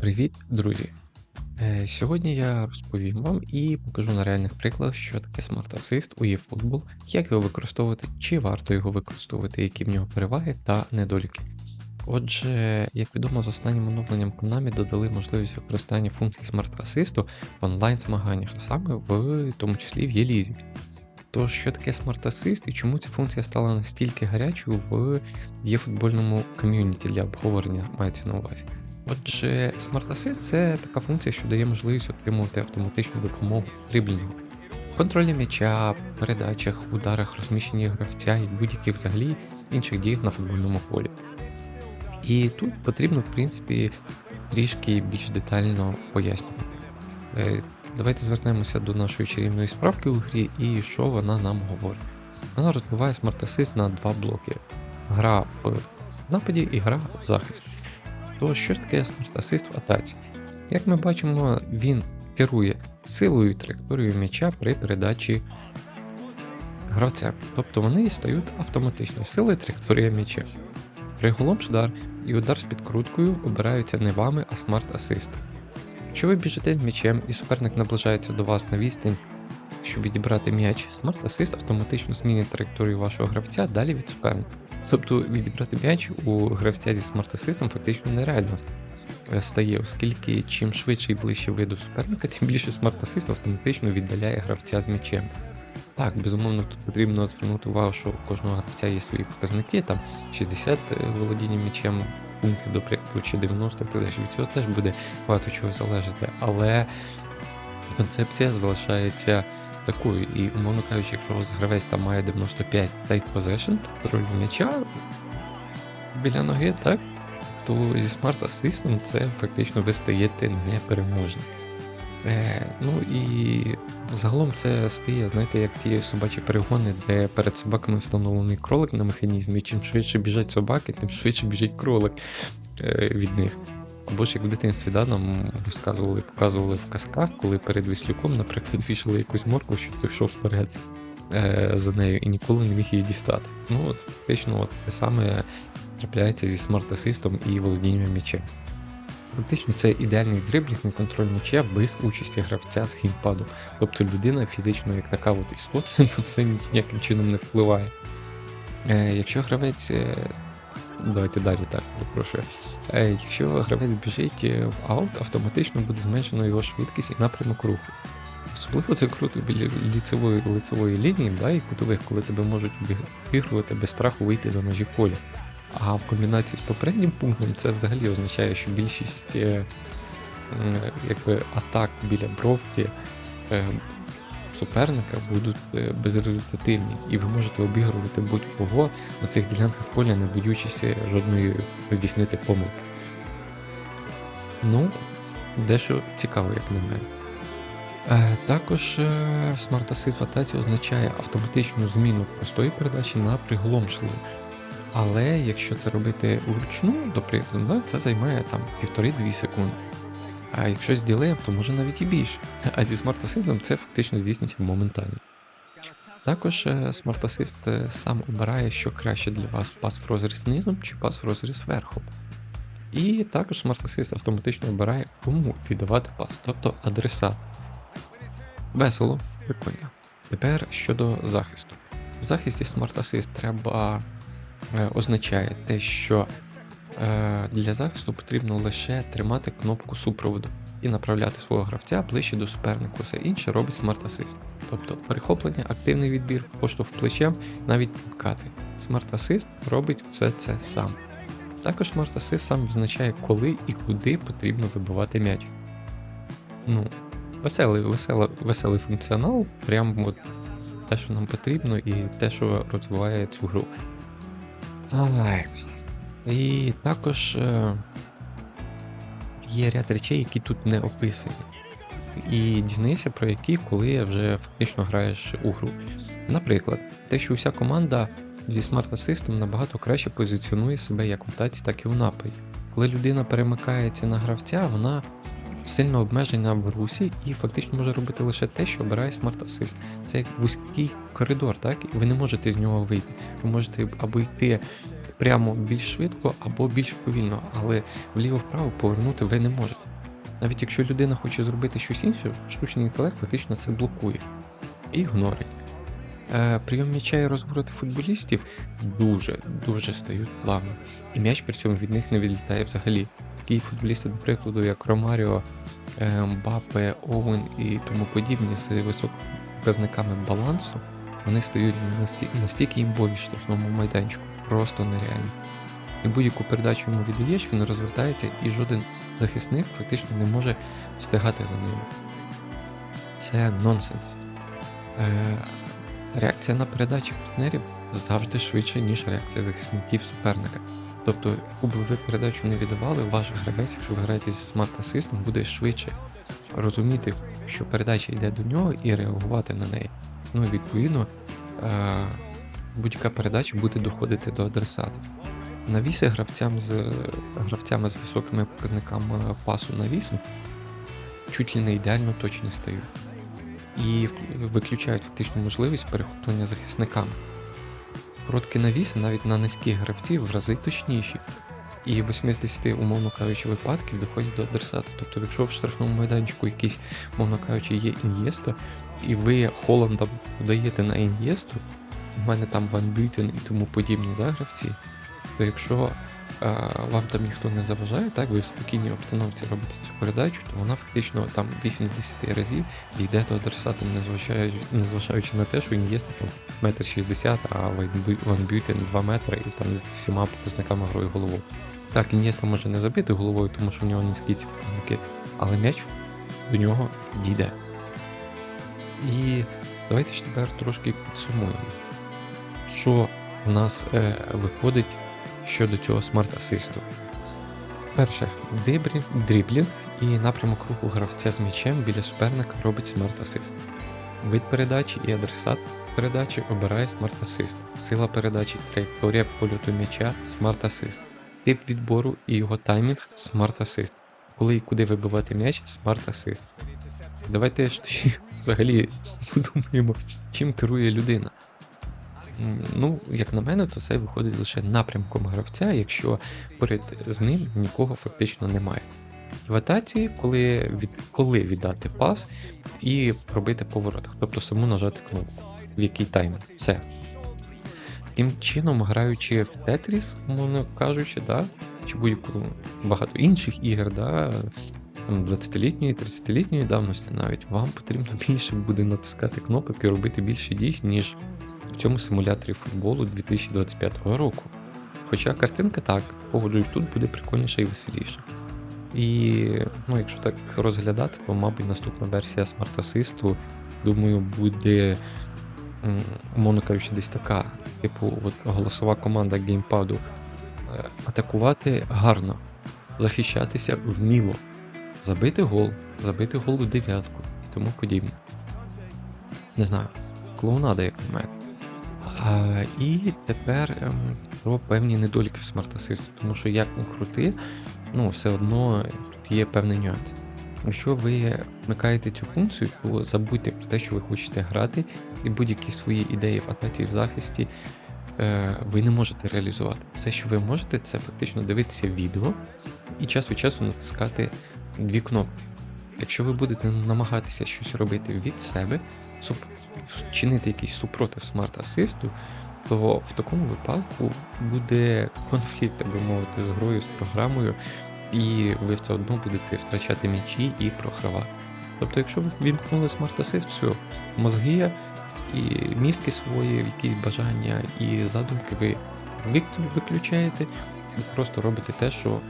Привіт, друзі! Е, Сьогодні я розповім вам і покажу на реальних прикладах, що таке Smart Assist у eFootball, як його використовувати, чи варто його використовувати, які в нього переваги та недоліки. Отже, як відомо, з останнім оновленням Konami додали можливість використання функцій Smart Assist в онлайн-змаганнях, а саме в тому числі в Єлізі. То що таке Smart Assist і чому ця функція стала настільки гарячою в єфутбольному ком'юніті для обговорення мається на увазі. Отже, Smart Assist це така функція, що дає можливість отримувати автоматичну допомогу дриблінгу, контролі м'яча, передачах, ударах, розміщенні гравця і будь-яких взагалі інших діях на футбольному полі. І тут потрібно, в принципі, трішки більш детально пояснювати. Е, Давайте звернемося до нашої чарівної справки у грі і що вона нам говорить. Вона розбиває Smart Assist на два блоки: гра в нападі і гра в захисті. То що таке Assist в атаці? Як ми бачимо, він керує силою і траєкторією м'яча при передачі гравця. Тобто вони стають автоматичні сила і траєкторія м'яча. Приголом удар і удар з підкруткою обираються не вами, а Assist. Якщо ви біжите з м'ячем і суперник наближається до вас на відстань, щоб відібрати м'яч, Assist автоматично змінить траєкторію вашого гравця далі від суперника. Тобто відібрати м'яч у гравця зі Assist фактично нереально е, стає, оскільки чим швидше і ближче ви суперника, тим більше Assist автоматично віддаляє гравця з м'ячем. Так, безумовно, тут потрібно звернути увагу, що у кожного гравця є свої показники, там 60 володіння м'ячем пунктів, до прикладу, чи 90 і так далі. Від цього теж буде багато чого залежати, але концепція залишається такою. І, умовно кажучи, якщо у вас гравець там має 95 tight possession, контроль м'яча біля ноги, так, то зі Smart Assist це фактично ви стаєте непереможним. Е, ну і загалом це стає, знаєте, як ті собачі перегони, де перед собаками встановлений кролик на механізмі. Чим швидше біжать собаки, тим швидше біжить кролик е, від них. Або ж як в дитинстві да, нам розказували, показували в казках, коли перед віслюком, наприклад, вішали якусь моркву, щоб той йшов вперед е, за нею і ніколи не міг її дістати. Ну от фактично от те саме трапляється зі смарт-асистом і володінням м'ячем. Фактично це ідеальний дриблінг на контроль м'яча без участі гравця з геймпаду. Тобто людина фізично як така от істота на це ніяким чином не впливає. Е, Якщо гравець. е, Давайте далі так, запрошую. Е, Якщо гравець біжить е, в аут, автоматично буде зменшено його швидкість і напрямок руху. Особливо це круто біля ліцевої, лицевої лінії да, і кутових, коли тебе можуть обігрувати без страху вийти за межі поля. А в комбінації з попереднім пунктом це взагалі означає, що більшість е, якби, атак біля бровки суперника будуть е, безрезультативні, і ви можете обігрувати будь-кого на цих ділянках поля, не боючися жодної здійснити помилки. Ну, дещо цікаво, як на мене. Е, Також е, Smart Assist в атаці означає автоматичну зміну простої передачі на приголомшливу. Але якщо це робити вручну, до прикладу, це займає там 1,5-2 секунди. А якщо з ділеєм, то може навіть і більше. А зі Smart Assist це фактично здійснюється моментально. Також е, Smart Assist е, сам обирає, що краще для вас пас в розріз низом чи пас в розріз верхом. І також Smart Assist автоматично обирає, кому віддавати пас, тобто адресат. Весело, прикольно. Тепер щодо захисту. В захисті Smart Assist треба е, означає те, що е, для захисту потрібно лише тримати кнопку супроводу і направляти свого гравця ближче до суперника. Все інше робить Smart Assist. Тобто перехоплення, активний відбір, поштовх плечем, навіть підкати. Smart Assist робить все це сам. Також Smart Assist сам визначає, коли і куди потрібно вибивати м'яч. Ну, веселий, веселий, веселий функціонал, прям от те, що нам потрібно, і те, що розвиває цю гру. Ай. І також е, є ряд речей, які тут не описані. І дізнайся про які, коли вже фактично граєш у гру. Наприклад, те, що уся команда зі Smart Assist набагато краще позиціонує себе як в атаці, так і у нападі. Коли людина перемикається на гравця, вона сильно обмежена в русі і фактично може робити лише те, що обирає Smart Assist. Це як вузький коридор, так? Ви не можете з нього вийти. Ви можете або йти прямо більш швидко, або більш повільно, але вліво-вправо повернути ви не можете. Навіть якщо людина хоче зробити щось інше, штучний інтелект фактично це блокує і ігнорить. Е, прийом м'яча і розвороти футболістів дуже дуже стають плавно. І м'яч при цьому від них не відлітає взагалі. Такі футболісти, до прикладу, як Ромаріо, е, Мбаппе, Оуен і тому подібні з високими показниками балансу, вони стають настільки, імбові штрафному майданчику, просто нереально. І будь-яку передачу йому віддаєш, він розвертається, і жоден захисник фактично не може встигати за ним. Це нонсенс. Е, реакція на передачі партнерів завжди швидше, ніж реакція захисників суперника. Тобто, яку би ви передачу не віддавали, ваш гравець, якщо ви граєте зі смарт-асистом, буде швидше розуміти, що передача йде до нього і реагувати на неї. Ну і відповідно, е, будь-яка передача буде доходити до адресата. Навіси гравцям з гравцями з високими показниками пасу навісу чуть ли не ідеально точні стають. І виключають фактично можливість перехоплення захисниками. Короткі навіси навіть на низьких гравців в рази точніші. І 8 з 10, умовно кажучи, випадків доходять до адресата. Тобто, якщо в штрафному майданчику якийсь, умовно кажучи, є ін'єста, і ви Холланда даєте на ін'єсту, у мене там Ван Бютен і тому подібні да, гравці, то якщо е, вам там ніхто не заважає, так, ви в спокійній обстановці робите цю передачу, то вона фактично там 8 з 10 разів дійде до адресата, незважаючи, незважаючи на те, що ін'єста там метр 60, а Ван Бютен 2 метри і там з всіма показниками грою головою. Так, Ін'єста може не забити головою, тому що в нього низькі ці показники, але м'яч до нього дійде. І давайте ж тепер трошки підсумуємо, що в нас е, виходить щодо цього смарт-асисту. Перше, дріблінг, і напрямок руху гравця з м'ячем біля суперника робить смарт-асист. Вид передачі і адресат передачі обирає смарт-асист. Сила передачі, траєкторія польоту м'яча смарт-асист. Тип відбору і його таймінг смарт-асист. Коли і куди вибивати м'яч смарт-асист. Давайте ж взагалі подумаємо, чим керує людина. Ну, як на мене, то це виходить лише напрямком гравця, якщо поряд з ним нікого фактично немає. В атаці, коли, від, коли віддати пас і пробити по тобто саму нажати кнопку, в який таймер. Все. Таким чином, граючи в Тетріс, умовно кажучи, да, чи будь-яку багато інших ігор, да, 20-літньої, 30-літньої давності навіть, вам потрібно більше буде натискати кнопок і робити більше дій, ніж цьому симуляторі футболу 2025 року. Хоча картинка так, погоджуюсь, тут буде прикольніше і веселіше. І ну, якщо так розглядати, то, мабуть, наступна версія Smart Assist, думаю, буде, умовно кажучи, десь така, типу, от голосова команда геймпаду. Е, Атакувати гарно, захищатися вміло, забити гол, забити гол в дев'ятку і тому подібне. Не знаю, клоунада, як на мене. А, і тепер ем, про певні недоліки в Smart Assist, тому що як не крути, ну все одно тут є певний нюанс. Якщо ви вмикаєте цю функцію, то забудьте про те, що ви хочете грати, і будь-які свої ідеї в атаці в захисті е, ви не можете реалізувати. Все, що ви можете, це фактично дивитися відео і час від часу натискати дві кнопки. Якщо ви будете намагатися щось робити від себе, суп- вчинити якийсь супротив смарт-асисту, то в такому випадку буде конфлікт, так би мовити, з грою, з програмою, і ви все одно будете втрачати м'ячі і програвати. Тобто, якщо ви вімкнули смарт-асист, все, мозги і мізки свої, якісь бажання і задумки ви вик- виключаєте і просто робите те, що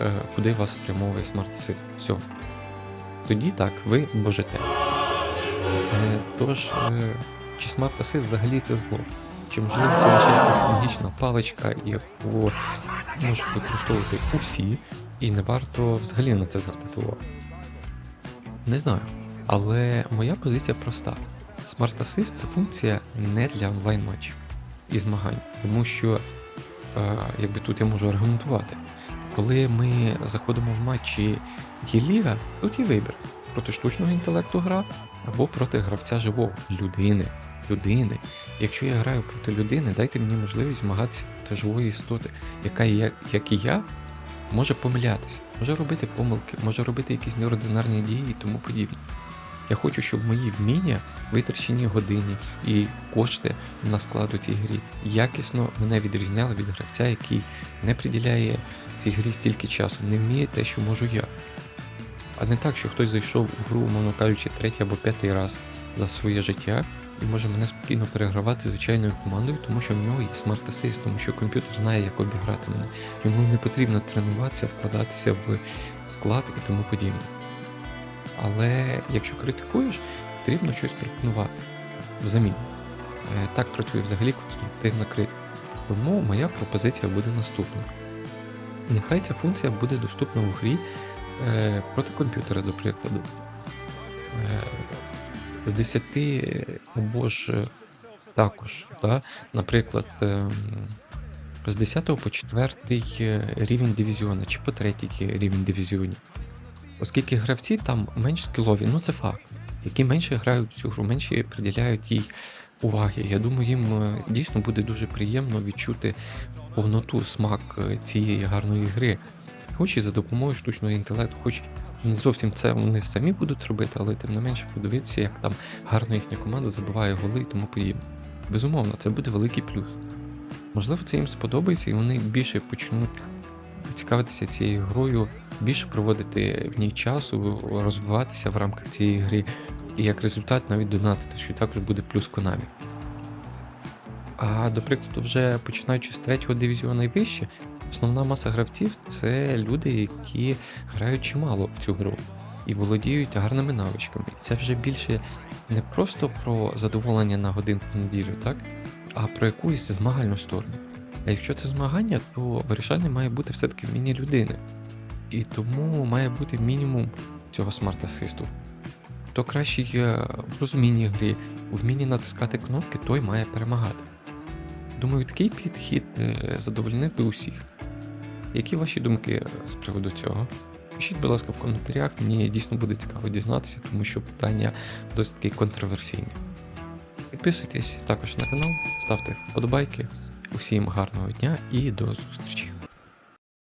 е, куди вас спрямовує смарт-асист. Все. Тоді так, ви божите. Е, Тож, е, чи Assist взагалі це зло? Чи можливо це лише якась магічна паличка, яку можуть використовувати усі, і не варто взагалі на це звертати увагу? Не знаю. Але моя позиція проста: Assist це функція не для онлайн-матчів і змагань, тому що, е, якби тут я можу аргументувати, коли ми заходимо в матчі Є-Ліга, тут є вибір проти штучного інтелекту гра або проти гравця живого, людини. Людини. Якщо я граю проти людини, дайте мені можливість змагатися проти живої істоти, яка як і я, може помилятися, може робити помилки, може робити якісь неординарні дії і тому подібне. Я хочу, щоб мої вміння, витрачені години і кошти на склад у цій грі якісно мене відрізняли від гравця, який не приділяє цій грі стільки часу, не вміє те, що можу я. А не так, що хтось зайшов у гру, мовно кажучи, третій або п'ятий раз за своє життя і може мене спокійно перегравати звичайною командою, тому що в нього є смарт асист, тому що комп'ютер знає, як обіграти мене. Йому не потрібно тренуватися, вкладатися в склад і тому подібне. Але якщо критикуєш, потрібно щось пропонувати взамін. Е, Так працює взагалі конструктивна критика. Тому моя пропозиція буде наступна. Нехай ця функція буде доступна в грі проти комп'ютера, до прикладу. Е, з 10 або ж е, також, да? наприклад, з 10 по 4 рівень дивізіону чи по 3 рівень дивізіонів. Оскільки гравці там менш скілові, ну це факт, які менше грають в цю гру, менше приділяють їй уваги. Я думаю, їм е, дійсно буде дуже приємно відчути повноту, смак е, цієї гарної гри. Хоч і за допомогою штучного інтелекту, хоч не зовсім це вони самі будуть робити, але тим не менше подивитися, як там гарно їхня команда забиває голи і тому подібне. Безумовно, це буде великий плюс. Можливо, це їм сподобається, і вони більше почнуть цікавитися цією грою, більше проводити в ній часу, розвиватися в рамках цієї гри, і як результат навіть донатити, що також буде плюс Konami. А до прикладу, вже починаючи з третього дивізіону і вище, основна маса гравців це люди, які грають чимало в цю гру і володіють гарними навичками. І це вже більше не просто про задоволення на годинку в неділю, так? а про якусь змагальну сторону. А якщо це змагання, то вирішальним має бути все-таки вміння людини. І тому має бути мінімум цього смарт-асисту. Хто кращий в розумінні гри, вмінні натискати кнопки, той має перемагати. Думаю, такий підхід е, задовольнив би усіх. Які ваші думки з приводу цього? Пишіть, будь ласка, в коментарях, мені дійсно буде цікаво дізнатися, тому що питання досить таки контроверсійні. Підписуйтесь також на канал, ставте вподобайки. Усім гарного дня і до зустрічі!